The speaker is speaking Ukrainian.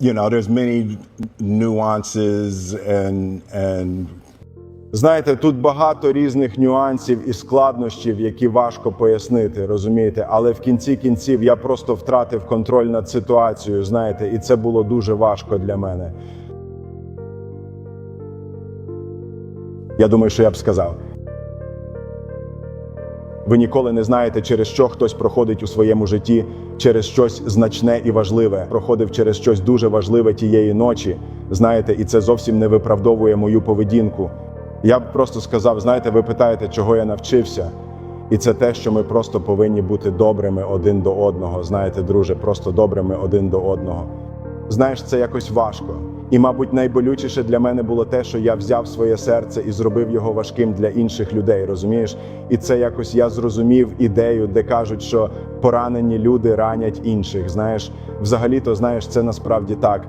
you know, there's many nuances and and Знаєте, тут багато різних нюансів і складнощів, які важко пояснити, розумієте? Але в кінці кінців я просто втратив контроль над ситуацією, знаєте, і це було дуже важко для мене. Я думаю, що я б сказав. Ви ніколи не знаєте, через що хтось проходить у своєму житті, через щось значне і важливе, проходив через щось дуже важливе тієї ночі. Знаєте, і це зовсім не виправдовує мою поведінку. Я б просто сказав: знаєте, ви питаєте, чого я навчився, і це те, що ми просто повинні бути добрими один до одного. Знаєте, друже, просто добрими один до одного. Знаєш, це якось важко. І, мабуть, найболючіше для мене було те, що я взяв своє серце і зробив його важким для інших людей, розумієш? І це якось я зрозумів ідею, де кажуть, що поранені люди ранять інших. Знаєш, взагалі-то знаєш, це насправді так.